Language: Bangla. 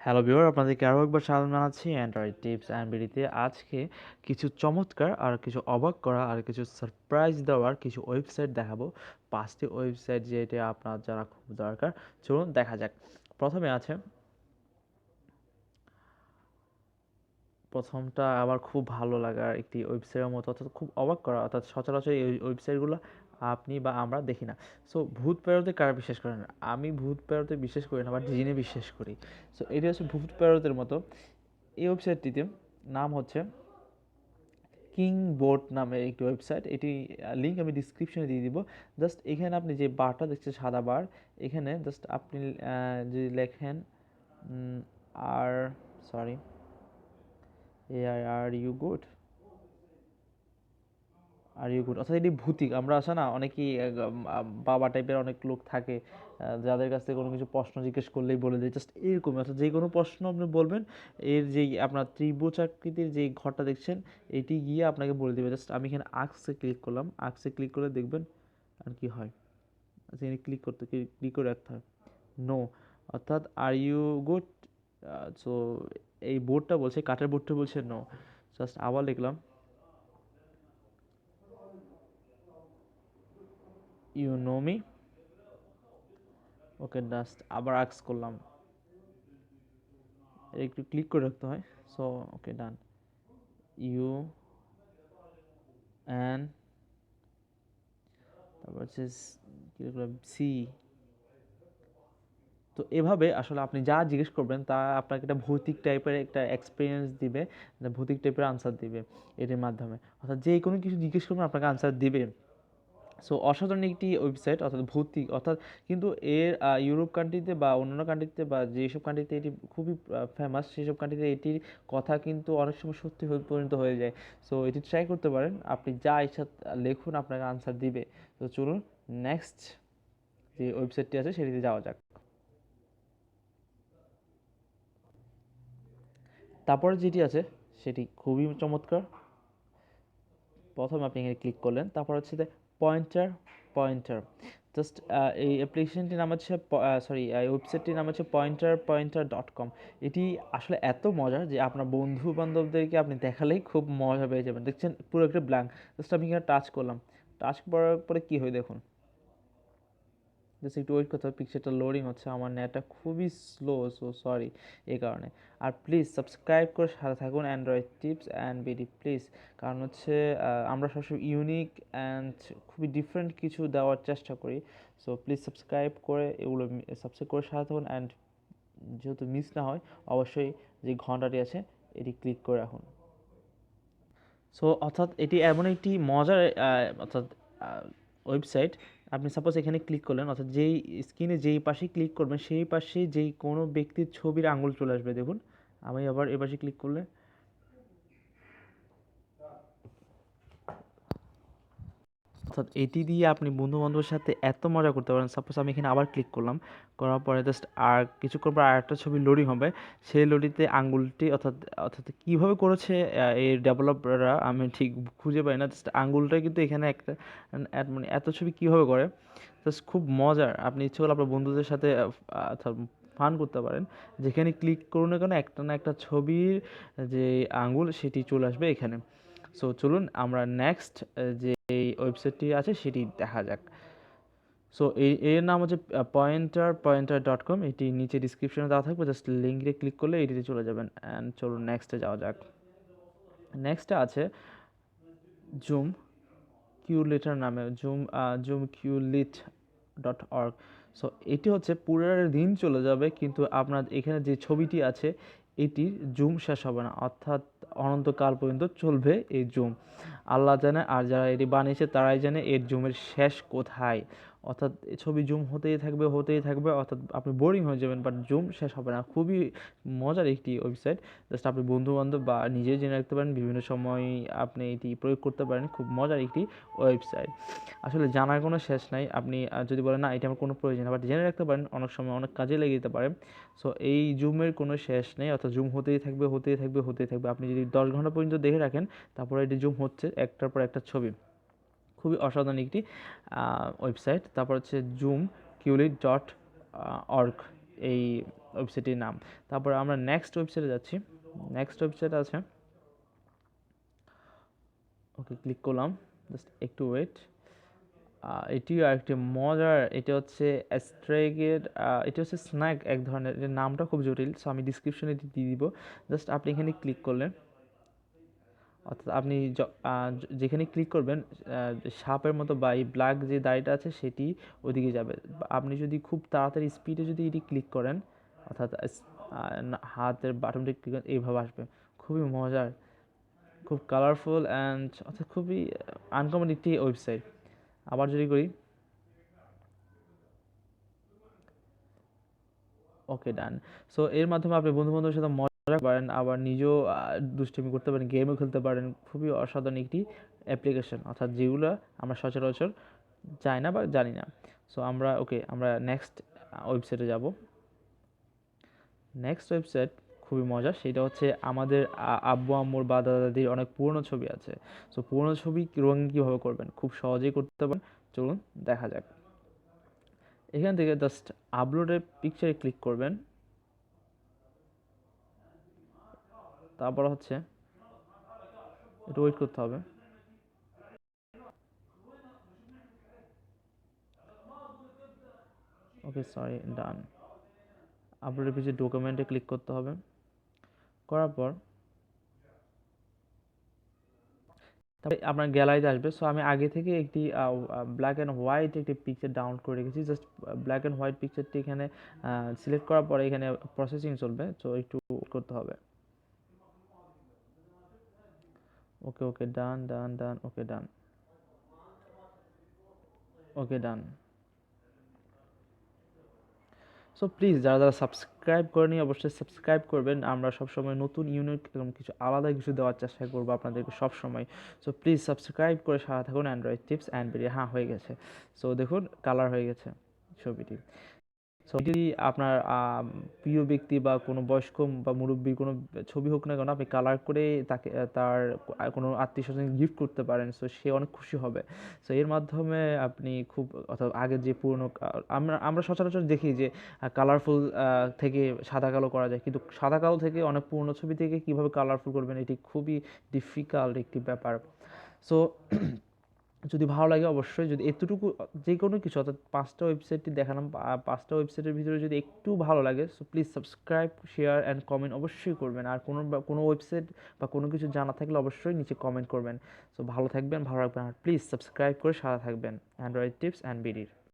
হ্যালো ভিউয়ার আপনাদেরকে আরও একবার স্বাগত জানাচ্ছি অ্যান্ড্রয়েড টিপস অ্যান্ড বিডিতে আজকে কিছু চমৎকার আর কিছু অবাক করা আর কিছু সারপ্রাইজ দেওয়ার কিছু ওয়েবসাইট দেখাবো। পাঁচটি ওয়েবসাইট যেটা আপনার যারা খুব দরকার। চলুন দেখা যাক। প্রথমে আছে, প্রথমটা আমার খুব ভালো লাগার একটি ওয়েবসাইটের মতো, অর্থাৎ খুব অবাক করা, অর্থাৎ সচরাচর এই ওয়েবসাইটগুলো আপনি বা আমরা দেখি না। সো ভূত প্রেরতে কারা বিশ্বাস করেন? আমি ভূত প্রেরতে বিশ্বাস করি না বাট জিনে বিশ্বাস করি। সো এটি হচ্ছে ভূত প্রেরতের মতো। এই ওয়েবসাইটটিতে নাম হচ্ছে কিং বোর্ড নামে একটি ওয়েবসাইট এটি লিঙ্ক আমি ডিসক্রিপশনে দিয়ে দিব। জাস্ট এখানে আপনি যে বারটা দেখছেন, সাদা বার এখানে জাস্ট আপনি যদি লেখেন আর sorry A are you good are you good অর্থাৎ এটি ভূতিক। আমরা আসা না, অনেকেই বাবা টাইপের অনেক লোক থাকে যাদের কাছ থেকে কোনো কিছু প্রশ্ন জিজ্ঞেস করলেই বলে দেয়। জাস্ট এরকম অর্থাৎ যে কোনো প্রশ্ন আপনি বলবেন, এর যেই আপনার ত্রিভুজ আকৃতির যেই ঘরটা দেখছেন, এটি গিয়ে আপনাকে বলে দেবে। জাস্ট আমি এখানে আক্সে ক্লিক করলাম। আক্সে ক্লিক করে দেখবেন আর কি হয়। আচ্ছা এখানে ক্লিক করতে ক্লিক করে রাখতে হয়। নো অর্থাৎ আর ইউ গুড সো এই বোর্ডটা বলছে, কাঠের বোর্ডটা বলছে নো জাস্ট আবার লিখলাম। You know me okay just আবার আক্স করলাম। একটু ক্লিক করে রাখতে হয়। সো ওকে ডান ইউ অ্যান তারপর হচ্ছে সি তো এভাবে আসলে আপনি যা জিজ্ঞেস করবেন, তা আপনাকে একটা ভৌতিক টাইপের একটা এক্সপিরিয়েন্স দিবে ভৌতিক টাইপের আনসার দিবে এটির মাধ্যমে। অর্থাৎ যে কোনো কিছু জিজ্ঞেস করবেন, আপনাকে আনসার দিবে। সো অসাধারণ একটি ওয়েবসাইট অর্থাৎ ভৌতিক, অর্থাৎ কিন্তু এর ইউরোপ কান্ট্রিতে বা অন্যান্য কান্ট্রিতে বা যেসব কান্ট্রিতে এটি খুবই ফেমাস সেসব কান্ট্রিতে এটির কথা কিন্তু অনেক সময় সত্যি হয়ে পরিণত হয়ে যায়। সো এটি ট্রাই করতে পারেন, আপনি যা ইচ্ছা লেখুন আপনাকে আনসার দিবে। তো চলুন নেক্সট যে ওয়েবসাইটটি আছে সেটিতে যাওয়া যাক। তারপরে যেটি আছে, সেটি খুবই চমৎকার। প্রথমে আপনি এখানে ক্লিক করলেন, তারপর হচ্ছে পয়েন্টার পয়েন্টার জাস্ট এই অ্যাপ্লিকেশনটির নাম হচ্ছে সরি ওয়েবসাইটটির নাম হচ্ছে পয়েন্টার পয়েন্টার ডট কম এটি আসলে এত মজার যে আপনার বন্ধু বান্ধবদেরকে আপনি দেখালেই খুব মজা পেয়ে যাবেন। দেখছেন পুরো একটা ব্ল্যাঙ্ক জাস্ট আমি এখানে টাচ করলাম। টাচ করার পরে কী হয় দেখুন। জাস্ট একটু ওয়েট করতে হবে পিকচারটা লোডিং হচ্ছে, আমার নেটটা খুবই স্লো সো সরি এই কারণে। আর প্লিজ সাবস্ক্রাইব করে সাথে থাকুন Android tips and BD please কারণ হচ্ছে আমরা সবসময় ইউনিক অ্যান্ড খুবই ডিফারেন্ট কিছু দেওয়ার চেষ্টা করি। সো প্লিজ সাবস্ক্রাইব করে, এগুলো সাবস্ক্রাইব করে সাথে থাকুন অ্যান্ড যেহেতু মিস না হয়, অবশ্যই যে ঘন্টাটি আছে, এটি ক্লিক করে রাখুন। সো অর্থাৎ এটি এমন একটি মজার অর্থাৎ ওয়েবসাইট আপনি সাপোজ এখানে ক্লিক করলেন, অর্থাৎ যেই স্ক্রিনে যেই পাশে ক্লিক করবেন, সেই পাশে যেই কোনো ব্যক্তির ছবির আঙুল চলে আসবে, দেখুন। আমি আবার এ পাশে ক্লিক করলে অর্থাৎ এটি দিয়ে আপনি বন্ধু বান্ধবের সাথে এত মজা করতে পারেন। সাপোজ আমি এখানে আবার ক্লিক করলাম। করার পরে জাস্ট আর কিছুক্ষণ পর আর একটা ছবি লোডিং হবে। সেই লোডিতে আঙ্গুলটি অর্থাৎ অর্থাৎ কীভাবে করেছে এই ডেভেলপাররা আমি ঠিক খুঁজে পাই না। জাস্ট আঙ্গুলটা কিন্তু এখানে একটা মানে এত ছবি কীভাবে করে? জাস্ট খুব মজার। আপনি ইচ্ছে করলে আপনার বন্ধুদের সাথে ফান করতে পারেন। যেখানে ক্লিক করুন না কেন, একটা না একটা ছবির যে আঙ্গুল, সেটি চলে আসবে এখানে। সো চলুন আমরা নেক্সট যে ওয়েবসাইটটি আছে সেটি দেখা যাক। সো এই এর নাম হচ্ছে পয়েন্টার পয়েন্টার ডট কম এটি নিচে ডিসক্রিপশনে দেওয়া থাকবে জাস্ট লিঙ্কে ক্লিক করলে এটিতে চলে যাবেন। অ্যান্ড চলুন নেক্সটে যাওয়া যাক। নেক্সটে আছে জুম কিউলেটার নামে zoom zoomquilt dot org so এটি হচ্ছে পুরো দিন চলে যাবে, কিন্তু আপনার এখানে যে ছবিটি আছে, এটির জুম শেষ হবে না। অর্থাৎ অনন্তকাল পর্যন্ত চলবে এই জুম। আল্লাহ জানে আর যারা এটি বানিয়েছে তারাই জানে এর জুমের শেষ কোথায়। অর্থাৎ ছবি জুম হতেই থাকবে হতেই থাকবে, অর্থাৎ আপনি বোরিং হয়ে যাবেন বাট জুম শেষ হবে না। খুবই মজার একটি ওয়েবসাইট জাস্ট আপনি বন্ধুবান্ধব বা নিজে জেনে রাখতে পারেন, বিভিন্ন সময় আপনি এটি প্রয়োগ করতে পারেন। খুব মজার একটি ওয়েবসাইট আসলে জানার কোনো শেষ নাই। আপনি যদি বলেন, না, এটা আমার কোনো প্রয়োজন বাট জেনে রাখতে পারেন, অনেক সময় অনেক কাজে লেগে যেতে পারে। সো এই জুমের কোনো শেষ নেই। অর্থাৎ জুম হতেই থাকবে হতেই থাকবে হতেই থাকবে। আপনি যদি দশ ঘণ্টা পর্যন্ত দেখে রাখেন, তারপরে এটি জুম হচ্ছে একটার পর একটা ছবি। খুবই অসাধারণ একটি ওয়েবসাইট তারপর হচ্ছে জুম কিউলিট ডট অর্গ এই ওয়েবসাইটটির নাম। তারপর আমরা নেক্সট ওয়েবসাইটে যাচ্ছি। নেক্সট ওয়েবসাইট আছে। ওকে ক্লিক করলাম। জাস্ট একটু ওয়েট এটিও আরেকটি মজার, এটা হচ্ছে অ্যাস্ট্রেগের এটা হচ্ছে স্ন্যাক এক ধরনের। এটার নামটা খুব জটিল সো আমি ডিসক্রিপশনে দিয়ে দিব। জাস্ট আপনি এখানে ক্লিক করলে অর্থাৎ আপনি যেখানে ক্লিক করবেন সাপের মতো বা এই ব্ল্যাক যে দাড়িটা আছে সেটি ওদিকে যাবে। আপনি যদি খুব তাড়াতাড়ি স্পিডে যদি এটি ক্লিক করেন, অর্থাৎ হাতের বাটনটি ক্লিক করেন, এইভাবে আসবে। খুবই মজার, খুব কালারফুল অ্যান্ড অর্থাৎ খুবই আনকমন একটি ওয়েবসাইট আবার যদি করি ওকে ডান সো এর মাধ্যমে আপনি বন্ধু বান্ধবের সাথে পারেন, আবার নিজেও দুষ্টামি করতে পারেন গেমও খেলতে পারেন, খুবই অসাধারণ একটি অ্যাপ্লিকেশন অর্থাৎ যেগুলো আমরা সচরাচর চাই না বা জানি না। সো আমরা ওকে আমরা নেক্সট ওয়েবসাইটে যাব। নেক্সট ওয়েবসাইট খুবই মজা সেটা হচ্ছে আমাদের আব্বু, আম্মুর বা দাদা দাদির অনেক পুরনো ছবি আছে। সো পুরনো ছবি রঙিন কীভাবে করবেন? খুব সহজেই করতে পারেন চলুন দেখা যাক। এখান থেকে জাস্ট আপলোডের পিকচারে ক্লিক করবেন। তারপর হচ্ছে একটু ওয়েট করতে হবে। ওকে সরি ডান আপলোডের পিছিয়ে ডকুমেন্টে ক্লিক করতে হবে। করার পর তারপরে আপনার গ্যালারিতে আসবে। সো আমি আগে থেকে একটি ব্ল্যাক অ্যান্ড হোয়াইট একটি পিকচার ডাউনলোড করে রেখেছি। জাস্ট ব্ল্যাক অ্যান্ড হোয়াইট পিকচারটি এখানে সিলেক্ট করার পরে এখানে প্রসেসিং চলবে। সো একটু করতে হবে। ওকে ওকে ডান ডান ডান ওকে ডান ওকে ডান সো প্লিজ যারা যারা সাবস্ক্রাইব করেনি, অবশ্যই সাবস্ক্রাইব করবেন। আমরা সবসময় নতুন ইউনিক এবং কিছু আলাদা কিছু দেওয়ার চেষ্টা করব আপনাদেরকে সবসময়। সো প্লিজ সাবস্ক্রাইব করে সারা থাকুন। অ্যান্ড্রয়েড টিপস অ্যান্ড ভিডিও হ্যাঁ হয়ে গেছে। সো দেখুন কালার হয়ে গেছে ছবিটি। সো যদি আপনার প্রিয় ব্যক্তি বা কোনো বয়স্ক বা মুরব্বীর কোনো ছবি হোক না কেন, আপনি কালার করে তাকে, তার কোনো আত্মীয় স্বজন গিফট করতে পারেন সো সে অনেক খুশি হবে। সো এর মাধ্যমে আপনি খুব, অর্থাৎ আগের যে পুরনো, আমরা আমরা সচরাচর দেখি যে কালারফুল থেকে সাদা কালো করা যায়। কিন্তু সাদা কালো থেকে অনেক পুরনো ছবি থেকে কীভাবে কালারফুল করবেন, এটি খুবই ডিফিকাল্ট একটি ব্যাপার। সো যদি ভালো লাগে অবশ্যই যদি এতটুকু যে কোনো কিছু অর্থাৎ পাঁচটা ওয়েবসাইটটি দেখালাম পাঁচটা ওয়েবসাইটের ভিতরে যদি একটু ভালো লাগে so please subscribe share and comment অবশ্যই করবেন। আর কোনো কোনো ওয়েবসাইট বা কোনো কিছু জানা থাকলে অবশ্যই নিচে কমেন্ট করবেন। সো ভালো থাকবেন, ভালো রাখবেন, আর প্লিজ সাবস্ক্রাইব করে সারা থাকবেন। Android tips and বিডির